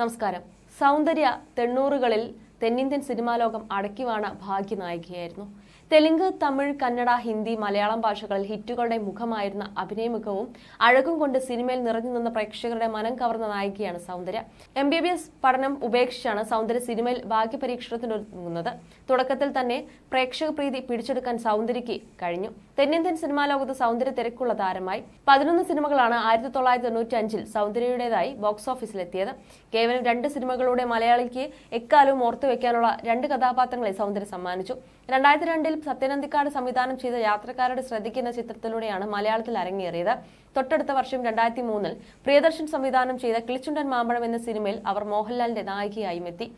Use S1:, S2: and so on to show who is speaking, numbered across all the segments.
S1: നമസ്കാരം. സൗന്ദര്യ തൊണ്ണൂറുകളിൽ തെന്നിന്ത്യൻ സിനിമാ ലോകം അടക്കിവാണ ഭാഗ്യനായികയായിരുന്നു. തെലുങ്ക് തമിഴ് കന്നഡ ഹിന്ദി മലയാളം ഭാഷകളിൽ ഹിറ്റുകളുടെ മുഖമായിരുന്ന അഭിനയമുഖവും അഴകും കൊണ്ട് സിനിമയിൽ നിറഞ്ഞു നിന്ന പ്രേക്ഷകരുടെ മനം കവർന്ന നായികയാണ് Soundarya. M B B S പഠനം ഉപേക്ഷിച്ചാണ് സൗന്ദര്യ സിനിമയിൽ ഭാഗ്യപരീക്ഷണത്തിനൊരുങ്ങുന്നത് തുടക്കത്തിൽ തന്നെ പ്രേക്ഷക പ്രീതി പിടിച്ചെടുക്കാൻ സൗന്ദര്യയ്ക്ക് കഴിഞ്ഞു. തെന്നിന്ത്യൻ സിനിമാ ലോകത്ത് സൗന്ദര്യ തിരക്കുള്ള താരമായി. പതിനൊന്ന് സിനിമകളാണ് ആയിരത്തി തൊള്ളായിരത്തി തൊണ്ണൂറ്റി അഞ്ചിൽ സൗന്ദര്യയുടേതായി ബോക്സ് ഓഫീസിലെത്തിയത്. കേവലം രണ്ട് സിനിമകളുടെ മലയാളിക്ക് എക്കാലവും ഓർത്തു വെക്കാനുള്ള രണ്ട് കഥാപാത്രങ്ങളെ സൗന്ദര്യം സമ്മാനിച്ചു. രണ്ടായിരത്തി രണ്ടിൽ സത്യനന്ദിക്കാട് സംവിധാനം ചെയ്ത യാത്രക്കാരുടെ ശ്രദ്ധിക്കുന്ന ചിത്രത്തിലൂടെയാണ് മലയാളത്തിൽ അരങ്ങേറിയത്. തൊട്ടടുത്ത വർഷം രണ്ടായിരത്തി മൂന്നിൽ പ്രിയദർശൻ സംവിധാനം ചെയ്ത കിളിച്ചുണ്ടൻ മാമ്പഴം എന്ന സിനിമയിൽ അവർ മോഹൻലാലിന്റെ നായികയായും എത്തി.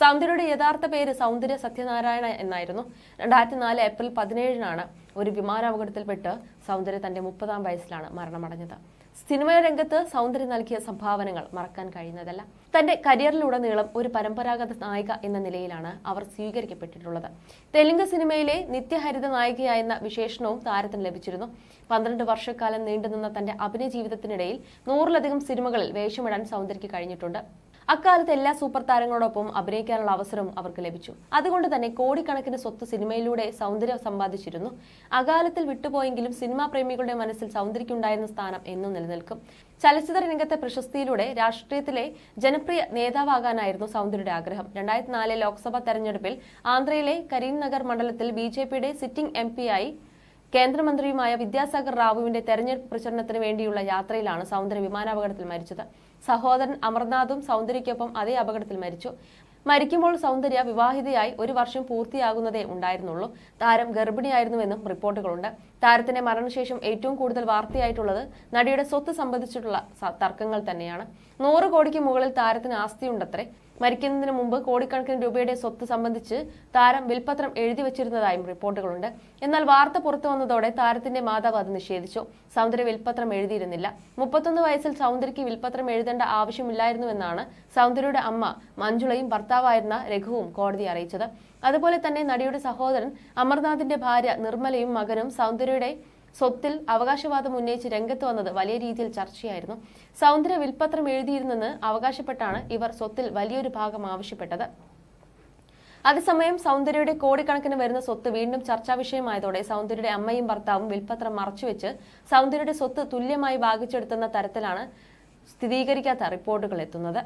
S1: സൗന്ദര്യയുടെ യഥാർത്ഥ പേര് സൗന്ദര്യ സത്യനാരായണ എന്നായിരുന്നു. രണ്ടായിരത്തി നാല് ഏപ്രിൽ പതിനേഴിനാണ് ഒരു വിമാനാപകടത്തിൽപ്പെട്ട് സൗന്ദര്യ തന്റെ മുപ്പതാം വയസ്സിലാണ് മരണമടഞ്ഞത്. സിനിമാ രംഗത്ത് സൗന്ദര്യം നൽകിയ സംഭാവനകൾ മറക്കാൻ കഴിയുന്നതല്ല. തന്റെ കരിയറിലുടനീളം ഒരു പരമ്പരാഗത നായിക എന്ന നിലയിലാണ് അവർ സ്വീകരിക്കപ്പെട്ടിട്ടുള്ളത്. തെലുങ്ക് സിനിമയിലെ നിത്യഹരിത നായികയായെന്ന വിശേഷണവും താരത്തിന് ലഭിച്ചിരുന്നു. പന്ത്രണ്ട് വർഷക്കാലം നീണ്ടുനിന്ന തന്റെ അഭിനയ ജീവിതത്തിനിടയിൽ നൂറിലധികം സിനിമകളിൽ വേഷമിടാൻ സൗന്ദര്യയ്ക്ക് കഴിഞ്ഞിട്ടുണ്ട്. അക്കാലത്ത് എല്ലാ സൂപ്പർ താരങ്ങളോടൊപ്പം അഭിനയിക്കാനുള്ള അവസരവും അവർക്ക് ലഭിച്ചു. അതുകൊണ്ട് തന്നെ കോടിക്കണക്കിന് സ്വത്ത് സിനിമയിലൂടെ സൗന്ദര്യം സമ്പാദിച്ചിരുന്നു. അകാലത്തിൽ വിട്ടുപോയെങ്കിലും സിനിമാ പ്രേമികളുടെ മനസ്സിൽ സൗന്ദര്യക്കുണ്ടായിരുന്ന സ്ഥാനം എന്നും നിലനിൽക്കും. ചലച്ചിത്ര രംഗത്തെ പ്രശസ്തിയിലൂടെ രാഷ്ട്രീയത്തിലെ ജനപ്രിയ നേതാവാകാനായിരുന്നു സൗന്ദര്യയുടെ ആഗ്രഹം. രണ്ടായിരത്തി നാല് ലോക്സഭാ തെരഞ്ഞെടുപ്പിൽ ആന്ധ്രയിലെ കരീംനഗർ മണ്ഡലത്തിൽ ബി സിറ്റിംഗ് എം ആയി കേന്ദ്രമന്ത്രിയുമായ വിദ്യാസാഗർ റാവുവിന്റെ തെരഞ്ഞെടുപ്പ് പ്രചരണത്തിന് വേണ്ടിയുള്ള യാത്രയിലാണ് സൗന്ദര്യ വിമാനാപകടത്തിൽ മരിച്ചത്. സഹോദരൻ അമർനാഥും സൗന്ദര്യയ്ക്കൊപ്പം അതേ അപകടത്തിൽ മരിച്ചു. മരിക്കുമ്പോൾ സൗന്ദര്യ വിവാഹിതയായി ഒരു വർഷം പൂർത്തിയാകുന്നതേ ഉണ്ടായിരുന്നുള്ളൂ. താരം ഗർഭിണിയായിരുന്നുവെന്നും റിപ്പോർട്ടുകളുണ്ട്. താരത്തിന്റെ മരണശേഷം ഏറ്റവും കൂടുതൽ വാർത്തയായിട്ടുള്ളത് നടിയുടെ സ്വത്ത് സംബന്ധിച്ചിട്ടുള്ള തർക്കങ്ങൾ തന്നെയാണ്. നൂറ് കോടിക്ക് മുകളിൽ താരത്തിന് ആസ്തിയുണ്ടത്രേ. മരിക്കുന്നതിന് മുമ്പ് കോടിക്കണക്കിന് രൂപയുടെ സ്വത്ത് സംബന്ധിച്ച് താരം വിൽപത്രം എഴുതി വച്ചിരുന്നതായും റിപ്പോർട്ടുകളുണ്ട്. എന്നാൽ വാർത്ത പുറത്തു വന്നതോടെ താരത്തിന്റെ മാതാവ് അത് നിഷേധിച്ചു. സൗന്ദര്യ വിൽപത്രം എഴുതിയിരുന്നില്ല. മുപ്പത്തൊന്ന് വയസ്സിൽ സൗന്ദര്യയ്ക്ക് വിൽപത്രം എഴുതേണ്ട ആവശ്യമില്ലായിരുന്നുവെന്നാണ് സൗന്ദര്യയുടെ അമ്മ മഞ്ജുളയും ഭർത്താവായിരുന്ന രഘുവും കോടതി അറിയിച്ചത്. അതുപോലെ തന്നെ നടിയുടെ സഹോദരൻ അമർനാഥിന്റെ ഭാര്യ നിർമ്മലയും മകനും സൗന്ദര്യയുടെ സ്വത്തിൽ അവകാശവാദം ഉന്നയിച്ച് രംഗത്ത് വന്നത് വലിയ രീതിയിൽ ചർച്ചയായിരുന്നു. സൗന്ദര്യ വിൽപത്രം എഴുതിയിരുന്നെന്ന് അവകാശപ്പെട്ടാണ് ഇവർ സ്വത്തിൽ വലിയൊരു ഭാഗം ആവശ്യപ്പെട്ടത്. അതേസമയം സൗന്ദര്യയുടെ കോടിക്കണക്കിന് വരുന്ന സ്വത്ത് വീണ്ടും ചർച്ചാ വിഷയമായതോടെ സൗന്ദര്യയുടെ അമ്മയും ഭർത്താവും വിൽപത്രം മറച്ചുവെച്ച് സൗന്ദര്യയുടെ സ്വത്ത് തുല്യമായി ഭാഗിച്ചെടുത്തുന്ന തരത്തിലാണ് സ്ഥിരീകരിക്കാത്ത റിപ്പോർട്ടുകൾ എത്തുന്നത്.